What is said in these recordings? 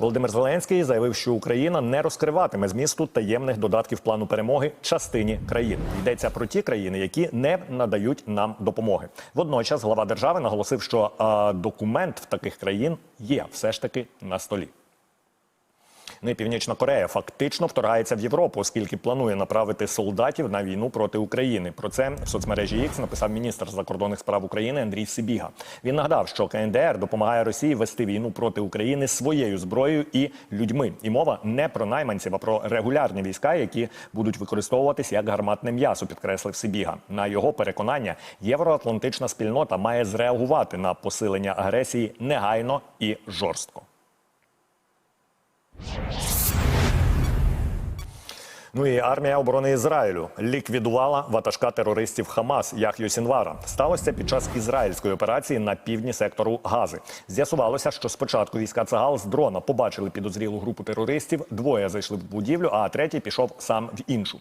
Володимир Зеленський заявив, що Україна не розкриватиме змісту таємних додатків плану перемоги частині країн. Йдеться про ті країни, які не надають нам допомоги. Водночас глава держави наголосив, що а, документ в таких країн є все ж таки на столі. Ну Північна Корея фактично вторгається в Європу, оскільки планує направити солдатів на війну проти України. Про це в соцмережі X написав міністр закордонних справ України Андрій Сибіга. Він нагадав, що КНДР допомагає Росії вести війну проти України своєю зброєю і людьми. І мова не про найманців, а про регулярні війська, які будуть використовуватись як гарматне м'ясо, підкреслив Сибіга. На його переконання, євроатлантична спільнота має зреагувати на посилення агресії негайно і жорстко. Ну і армія оборони Ізраїлю ліквідувала ватажка терористів Хамас Яхю Сінвара. Сталося під час ізраїльської операції на півдні сектору Гази. З'ясувалося, що спочатку війська Цагал з дрона побачили підозрілу групу терористів. Двоє зайшли в будівлю, а третій пішов сам в іншу.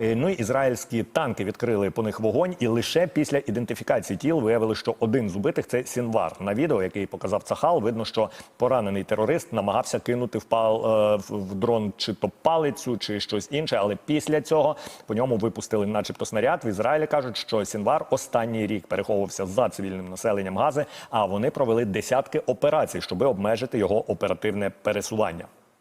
Е, Ну і ізраїльські танки відкрили по них вогонь, і лише після ідентифікації тіл виявили, що один з убитих це Сінвар. На відео, який показав Цахал, видно, що поранений терорист намагався кинути в пал е, в- дрон чи то палицю, чи щось інше. Але після цього по ньому випустили, начебто, снаряд. В Ізраїлі кажуть, що Сінвар останній рік переховувався за цивільним населенням Гази. А вони провели десятки операцій, щоб обмежити його оперативне пересування.